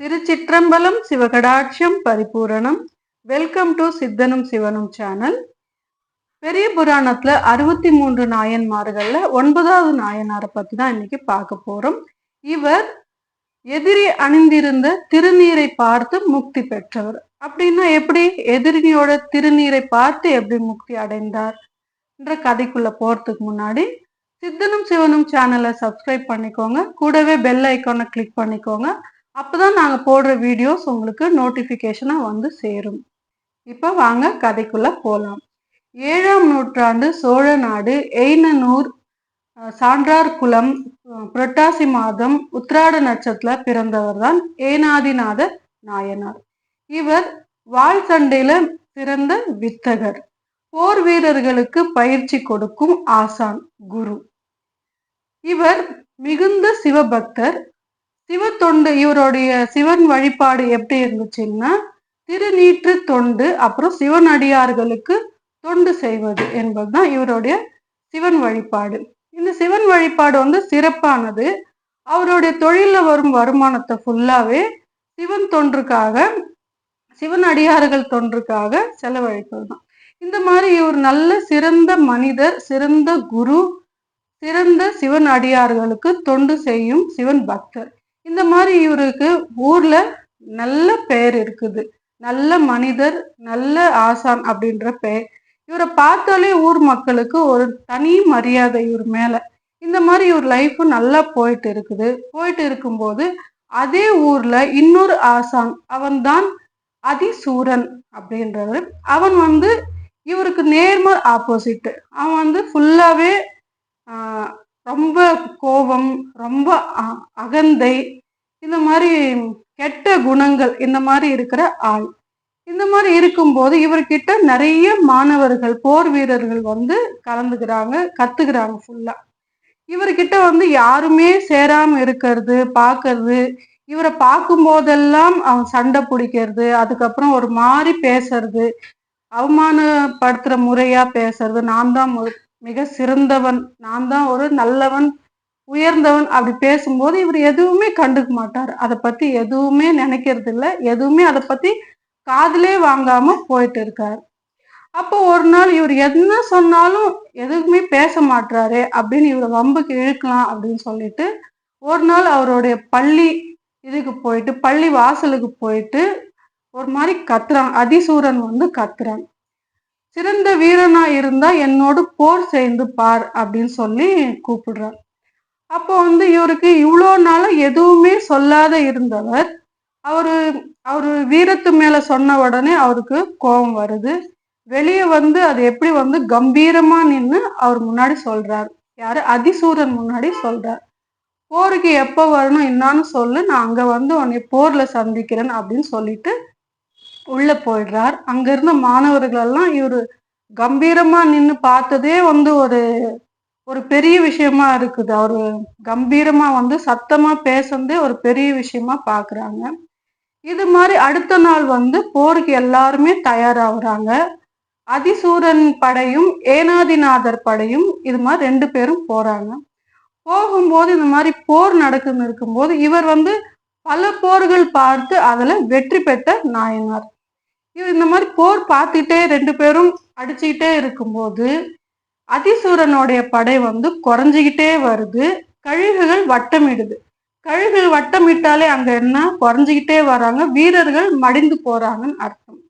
Thiruchitrambalam சிவகடாட்சியம் Paripooranam. Welcome to சித்தனும் சிவனும் channel பெரிய புராணத்துல அறுபத்தி மூன்று நாயன்மார்கள்ல ஒன்பதாவது நாயனாரை பத்தி தான் இன்னைக்கு பார்க்க போறோம். இவர் எதிரி அணிந்திருந்த திருநீரை பார்த்து முக்தி பெற்றவர். அப்படின்னா எப்படி? எதிரியோட திருநீரை பார்த்து எப்படி முக்தி அடைந்தார் என்ற கதைக்குள்ள போறதுக்கு முன்னாடி சித்தனும் சிவனும் சேனலை சப்ஸ்கிரைப் பண்ணிக்கோங்க. கூடவே பெல் ஐக்கானை கிளிக் பண்ணிக்கோங்க. அப்பதான் நாங்கள் போடுற வீடியோஸ் உங்களுக்கு நோட்டிஃபிகேஷனாக வந்து சேரும். இப்போ வாங்க கதைக்குள்ளே போகலாம் ஏழாம் நூற்றாண்டு சோழ நாடு எய்னனூர் சான்றார்குளம் சான்றார் புரட்டாசி மாதம் உத்ராட நட்சத்திர பிறந்தவர் தான் ஏனாதிநாத நாயனார். இவர் வால் சண்டையில சிறந்த வித்தகர். போர் வீரர்களுக்கு பயிற்சி கொடுக்கும் ஆசான் குரு. இவர் மிகுந்த சிவபக்தர் சிவ தொண்டு இவருடைய சிவன் வழிபாடு எப்படி இருந்துச்சுன்னா திருநீற்று தொண்டு அப்புறம் சிவனடியார்களுக்கு தொண்டு செய்வது என்பதுதான் இவருடைய சிவன் வழிபாடு. இந்த சிவன் வழிபாடு வந்து சிறப்பானது. அவருடைய தொழிலில் வரும் வருமானத்தை ஃபுல்லாவே சிவன் தொன்றுக்காக சிவன் அடியார்கள் தொன்றுக்காக செலவழிப்பது தான் இந்த மாதிரி இவர் நல்ல சிறந்த மனிதர் சிறந்த குரு சிறந்த சிவன் அடியார்களுக்கு தொண்டு செய்யும் சிவன் பக்தர். இந்த மாதிரி இவருக்கு ஊர்ல நல்ல பெயர் இருக்குது. நல்ல மனிதர் நல்ல ஆசான் அப்படின்ற பெயர் இவரை பார்த்தாலே ஊர் மக்களுக்கு ஒரு தனி மரியாதை இவர் மேல. இந்த மாதிரி இவர் லைஃப் நல்லா போயிட்டு இருக்குது. போயிட்டு இருக்கும்போது அதே ஊர்ல இன்னொரு ஆசான் அவன்தான் அதிசூரன் அப்படின்றவர். அவன் வந்து இவருக்கு நேர்மர் ஆப்போசிட் அவன் வந்து ஃபுல்லாவே ரொம்ப கோபம் ரொம்ப அ- அகந்தை இந்த மாதிரி கெட்ட குணங்கள் இந்த மாதிரி இருக்கிற ஆள். இந்த மாதிரி இருக்கும்போது இவர்கிட்ட நிறைய மாணவர்கள் போர் வீரர்கள் வந்து கலந்துக்கிறாங்க கத்துக்கிறாங்க ஃபுல்லா இவர்கிட்ட வந்து யாருமே சேராம இருக்கிறது பார்க்கறது இவரை பார்க்கும் போதெல்லாம் அவன் சண்டை பிடிக்கிறது அதுக்கப்புறம் ஒரு மாதிரி பேசுறது அவமானப்படுத்துற முறையா பேசுறது. நான் தான் மிக சிறந்தவன் நான் தான் ஒரு நல்லவன் உயர்ந்தவன் அப்படி பேசும்போது இவர் எதுவுமே கண்டுக்க மாட்டார். அதை பத்தி எதுவுமே நினைக்கிறது இல்லை எதுவுமே அதை பத்தி காதலே வாங்காம போயிட்டு இருக்கார். அப்போ ஒரு நாள் இவர் என்ன சொன்னாலும் எதுவுமே பேச மாட்டாரு அப்படின்னு இவரை வம்புக்கு இழுக்கலாம் அப்படின்னு சொல்லிட்டு ஒரு நாள் அவருடைய பள்ளி இதுக்கு போயிட்டு பள்ளி வாசலுக்கு போயிட்டு ஒரு மாதிரி கத்துறான் அதிசூரன் வந்து கத்துறான். சிறந்த வீரனா இருந்தா என்னோடு போர் சேர்ந்து பார் அப்படின்னு சொல்லி கூப்பிடுறான். அப்போ வந்து இவருக்கு இவ்வளோ நாளும் எதுவுமே சொல்லாத இருந்தவர். அவர் அவர் வீரத்து மேலே சொன்ன உடனே அவருக்கு கோபம் வருது. வெளியே வந்து அது எப்படி வந்து கம்பீரமாக நின்று அவர் முன்னாடி சொல்கிறார் யார்? அதிசூரன் முன்னாடி சொல்கிறார் போருக்கு எப்போ வரணும் என்னான்னு சொல்லு நான் அங்கே வந்து உன்னை போரில் சந்திக்கிறேன் அப்படின்னு சொல்லிட்டு உள்ளே போயிடுறார். அங்கேருந்த இருந்த இவர் கம்பீரமாக நின்று பார்த்ததே வந்து ஒரு ஒரு பெரிய விஷயமா இருக்குது. அவர் கம்பீரமா வந்து சத்தமா பேசுறதே ஒரு பெரிய விஷயமா பாக்குறாங்க. இது மாதிரி அடுத்த நாள் வந்து போருக்கு எல்லாருமே தயாராகுறாங்க. அதிசூரன் படையும் ஏனாதிநாதர் படையும் இது மாதிரி ரெண்டு பேரும் போறாங்க. போகும்போது இந்த மாதிரி போர் நடக்குன்னு இருக்கும்போது இவர் வந்து பல போர்கள் பார்த்து அதுல வெற்றி பெற்ற நாயனார். இவர் இந்த மாதிரி போர் பார்த்துட்டே ரெண்டு பேரும் அடிச்சுக்கிட்டே இருக்கும்போது அதிசூரனுடைய படை வந்து குறைஞ்சிக்கிட்டே வருது. கழுகுகள் வட்டமிடுது. கழுகுகள் வட்டமிட்டாலே அங்க என்ன? குறைஞ்சிக்கிட்டே வராங்க. வீரர்கள் மடிந்து போறாங்கன்னு அர்த்தம்.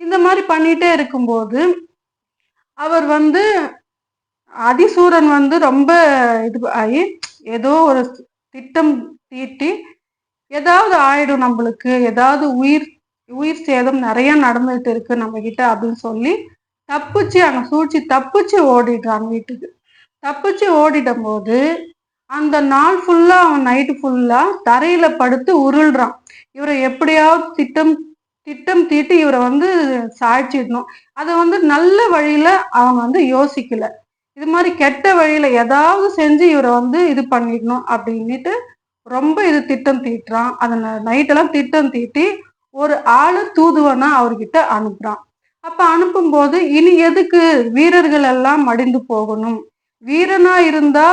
இந்த மாதிரி பண்ணிட்டே இருக்கும்போது அவர் வந்து அதிசூரன் வந்து ரொம்ப இது ஆகி ஏதோ ஒரு திட்டம் தீட்டி ஏதாவது ஆயிடும் நம்மளுக்கு. ஏதாவது உயிர் உயிர் சேதம் நிறைய நடந்துட்டு இருக்கு நம்ம கிட்ட அப்படின்னு சொல்லி தப்பிச்சு அங்க சூழ்ச்சி தப்பிச்சு ஓடிடுறான் வீட்டுக்கு. தப்பிச்சு ஓடிடும் போது அந்த நாள் ஃபுல்லா அவன் நைட்டு ஃபுல்லா தரையில படுத்து உருள்றான். இவரை எப்படியாவது திட்டம் திட்டம் தீட்டி இவரை வந்து சாய்ச்சிடணும். அதை வந்து நல்ல வழியில அவன் வந்து யோசிக்கல. இது மாதிரி கெட்ட வழியில ஏதாவது செஞ்சு இவரை வந்து இது பண்ணிடணும் அப்படின்னுட்டு ரொம்ப இது திட்டம் தீட்டுறான். அதை நைட்டெல்லாம் திட்டம் தீட்டி ஒரு ஆளு தூதுவனா அவர்கிட்ட அனுப்புறான். அப்ப அனுப்பும்போது இனி எதுக்கு வீரர்கள் எல்லாம் மடிந்து போகணும்? வீரனா இருந்தா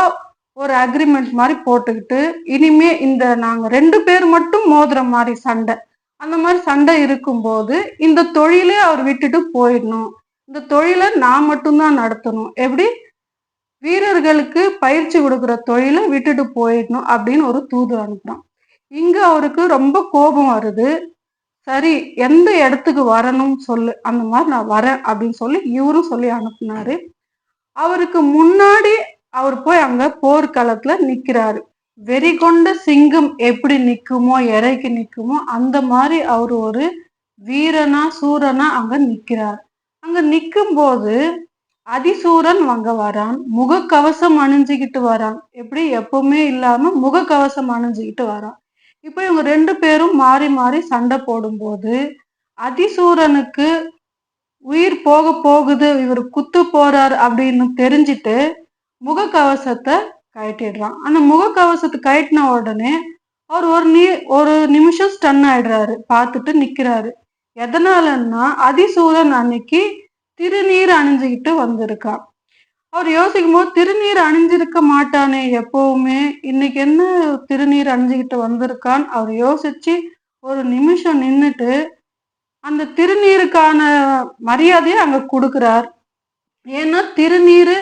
ஒரு அக்ரிமெண்ட் மாதிரி போட்டுக்கிட்டு இனிமே இந்த நாங்க ரெண்டு பேர் மட்டும் மோதுற மாதிரி சண்டை. அந்த மாதிரி சண்டை இருக்கும்போது இந்த தொழிலே அவர் விட்டுட்டு போயிடணும். இந்த தொழிலை நான் மட்டும்தான் நடத்தணும். எப்படி? வீரர்களுக்கு பயிற்சி கொடுக்குற தொழிலை விட்டுட்டு போயிடணும் அப்படின்னு ஒரு தூது அனுப்புறான். இங்க அவருக்கு ரொம்ப கோபம் வருது. சரி எந்த இடத்துக்கு வரணும் சொல்லு அந்த மாதிரி நான் வரேன் அப்படின்னு சொல்லி இவரும் சொல்லி அனுப்புனாரு. அவருக்கு முன்னாடி அவர் போய் அங்க போர்க்களத்துல நிக்கிறாரு. வெறி கொண்ட சிங்கம் எப்படி நிக்குமோ இறைக்கு நிக்குமோ அந்த மாதிரி அவர் ஒரு வீரனா சூரனா அங்க நிக்கிறார். அங்க நிக்கும் போது அதிசூரன் அங்க வரான் முகக்கவசம் அணிஞ்சுக்கிட்டு வரான். எப்படி? எப்பவுமே இல்லாம முகக்கவசம் அணிஞ்சுக்கிட்டு வரான். இப்போ இவங்க ரெண்டு பேரும் மாறி மாறி சண்டை போடும்போது அதிசூரனுக்கு உயிர் போக போகுது இவர் குத்து போறார் அப்படின்னு தெரிஞ்சுட்டு முகக்கவசத்தை கழட்டிடுறான். அந்த முகக்கவசத்தை கழட்டின உடனே அவர் ஒரு நீ ஒரு நிமிஷம் ஸ்டன் ஆயிடுறாரு. பார்த்துட்டு நிக்கிறாரு. எதனாலன்னா அதிசூரன் அன்னைக்கு திருநீர் அணிஞ்சுக்கிட்டு வந்திருக்கான். அவர் யோசிக்கும் போது திருநீர் அணிஞ்சிருக்க மாட்டானே எப்பவுமே. இன்னைக்கு என்ன திருநீர் அணிஞ்சுக்கிட்டு வந்திருக்கான் அவர் யோசிச்சு ஒரு நிமிஷம் நின்றுட்டு அந்த திருநீருக்கான மரியாதையை அங்க கொடுக்குறார். ஏன்னா திருநீர்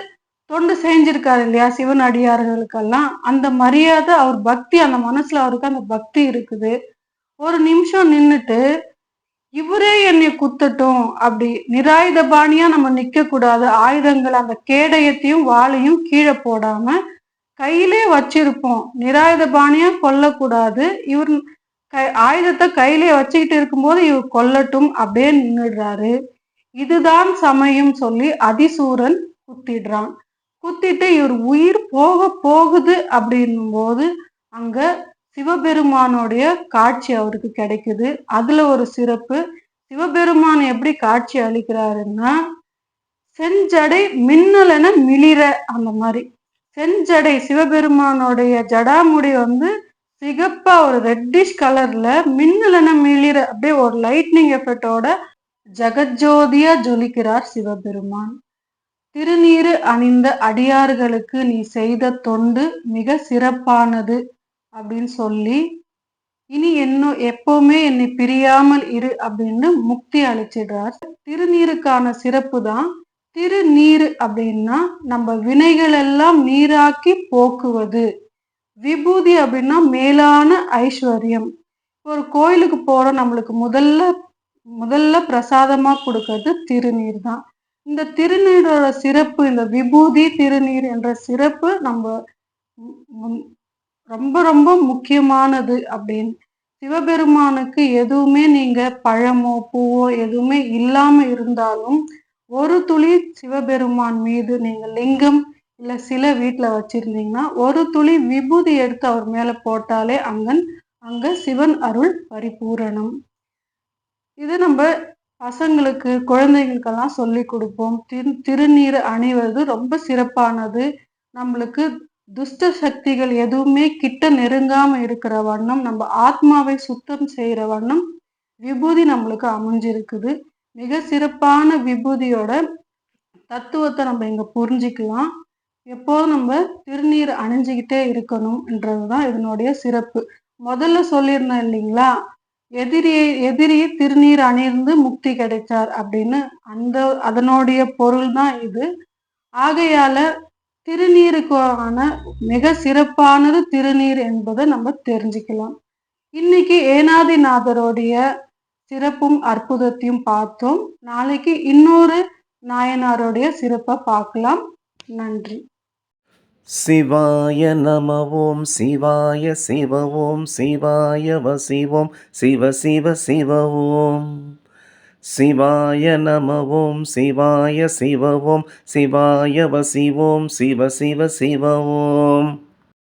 தொண்டு செஞ்சிருக்காரு இல்லையா சிவன் அடியார்களுக்கெல்லாம். அந்த மரியாதை அவர் பக்தி அந்த மனசுல அவருக்கு அந்த பக்தி இருக்குது. ஒரு நிமிஷம் நின்றுட்டு இவரே என்னை குத்தட்டும். அப்படி நிராயுத பாணியா நம்ம நிக்க கூடாது ஆயுதங்கள் அந்த கேடயத்தையும் வாளையும் கீழே போடாம கையிலே வச்சிருப்போம். நிராயுத பாணியா கொல்லக்கூடாது. இவர் கை ஆயுதத்தை கையிலே வச்சுக்கிட்டு இருக்கும்போது இவர் கொல்லட்டும் அப்படியே நின்றுடுறாரு இதுதான் சமயம் சொல்லி அதிசூரன் குத்திடுறான். குத்திட்டு இவர் உயிர் போக போகுது அப்படின்னும் போது அங்க சிவபெருமானுடைய காட்சி அவருக்கு கிடைக்குது. அதுல ஒரு சிறப்பு சிவபெருமான் எப்படி காட்சி அளிக்கிறாருன்னா செஞ்சடை மின்னலென மிளிர அந்த மாதிரி. செஞ்சடை சிவபெருமானுடைய ஜடாமுடி வந்து சிகப்பா ஒரு ரெட்டிஷ் கலர்ல மின்னலென மிளிர அப்படியே ஒரு லைட்னிங் எஃபெக்டோட ஜெகஜோதியா ஜொலிக்கிறார் சிவபெருமான். திருநீரு அணிந்த அடியார்களுக்கு நீ செய்த தொண்டு மிக சிறப்பானது. அப்படின்னு சொல்லி இனி என்ன எப்பவுமே என்னை பிரியாமல் இரு அப்படின்னு முக்தி அளிச்சிடுறார். திருநீருக்கான சிறப்பு தான். திருநீர் அப்படின்னா நம்ம வினைகள் எல்லாம் நீராக்கி போக்குவது. விபூதி அப்படின்னா மேலான ஐஸ்வர்யம். ஒரு கோயிலுக்கு போறோம் நம்மளுக்கு முதல்ல முதல்ல பிரசாதமா கொடுக்கறது திருநீர் தான். இந்த திருநீரோட சிறப்பு இந்த விபூதி திருநீர் என்ற சிறப்பு நம்ம ரொம்ப ரொம்ப முக்கியமானது அப்படின்னு. சிவபெருமானுக்கு எதுவுமே நீங்க பழமோ பூவோ எதுவுமே இல்லாம இருந்தாலும் ஒரு துளி சிவபெருமான் மீது நீங்க லிங்கம் இல்ல சில வீட்டுல வச்சிருந்தீங்கன்னா ஒரு துளி விபூதி எடுத்து அவர் மேல போட்டாலே அங்கன் அங்க சிவன் அருள் பரிபூரணம். இது நம்ம பசங்களுக்கு குழந்தைகளுக்கெல்லாம் சொல்லி கொடுப்போம். திரு திருநீர் அணிவது ரொம்ப சிறப்பானது. நம்மளுக்கு துஷ்ட சக்திகள் எதுவுமே கிட்ட நெருங்காம இருக்கிற வண்ணம் நம்ம ஆத்மாவை சுத்தம் செய்யற வண்ணம் விபூதி நம்மளுக்கு அமைஞ்சிருக்குது. மிக சிறப்பான விபூதியோட தத்துவத்தை நம்ம இங்க புரிஞ்சிக்கலாம். எப்போதும் நம்ம திருநீர் அணிஞ்சுக்கிட்டே இருக்கணும்ன்றதுதான் இதனுடைய சிறப்பு. முதல்ல சொல்லியிருந்தேன் இல்லைங்களா? எதிரியை எதிரி திருநீர் அணிந்து முக்தி கிடைச்சார் அப்படின்னு அந்த அதனுடைய பொருள் தான் இது. ஆகையால திருநீருக்கான மிக சிறப்பானது திருநீர் என்பதை நம்ம தெரிஞ்சுக்கலாம். இன்னைக்கு ஏனாதிநாதருடைய சிறப்பும் அற்புதத்தையும் பார்த்தோம். நாளைக்கு இன்னொரு நாயனாருடைய சிறப்பை பார்க்கலாம். நன்றி. சிவாய நம ஓம் சிவாய சிவ ஓம் சிவாய வசிவோம் சிவ சிவ சிவ ஓம் சிவாய நம ஓம் சிவாய சிவ ஓம் சிவாய வசிவோம் சிவ சிவ சிவ ஓம்